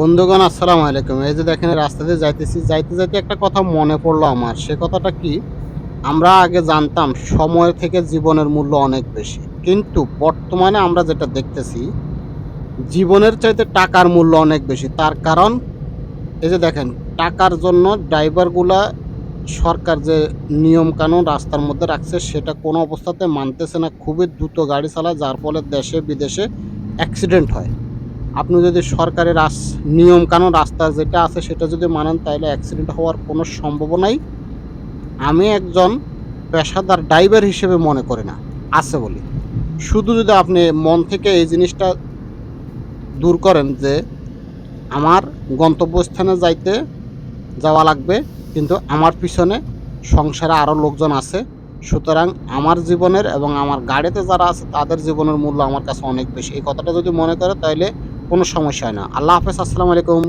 বন্ধুগণ, আসসালামু আলাইকুম। এই যে দেখেন রাস্তা দিয়ে যাইতেছি। যাইতে যাইতে একটা কথা মনে পড়ল আমার। সে কথাটা কি? আমরা আগে জানতাম সময় থেকে জীবনের মূল্য অনেক বেশি। কিন্তু বর্তমানে আমরা যেটা দেখতেছি, জীবনের চাইতে টাকার মূল্য অনেক বেশি। তার কারণ, এই যে দেখেন, টাকার জন্য ড্রাইভারগুলা সরকার যে নিয়ম কানুন রাস্তার মধ্যে রাখছে, সেটা কোনো অবস্থাতে মানতেছে না। খুবই দ্রুত গাড়ি চালায়, যার ফলে দেশে বিদেশে অ্যাক্সিডেন্ট হয়। আপনি যদি সরকারের রাস, নিয়ম কানুন রাস্তা যেটা আছে সেটা যদি মানেন, তাহলে অ্যাক্সিডেন্ট হওয়ার কোনো সম্ভাবনাই আমি একজন পেশাদার ড্রাইভার হিসেবে মনে করি না, আছে বলি। শুধু যদি আপনি মন থেকে এই জিনিসটা দূর করেন যে আমার গন্তব্যস্থানে যাইতে যাওয়া লাগবে, কিন্তু আমার পিছনে সংসারে আরও লোকজন আছে, সুতরাং আমার জীবনের এবং আমার গাড়িতে যারা আছে তাদের জীবনের মূল্য আমার কাছে অনেক বেশি। এই কথাটা যদি মনে করে, তাহলে কোনো সমস্যা হয় না। আল্লাহ হাফেজ আসসালামু আলাইকুম।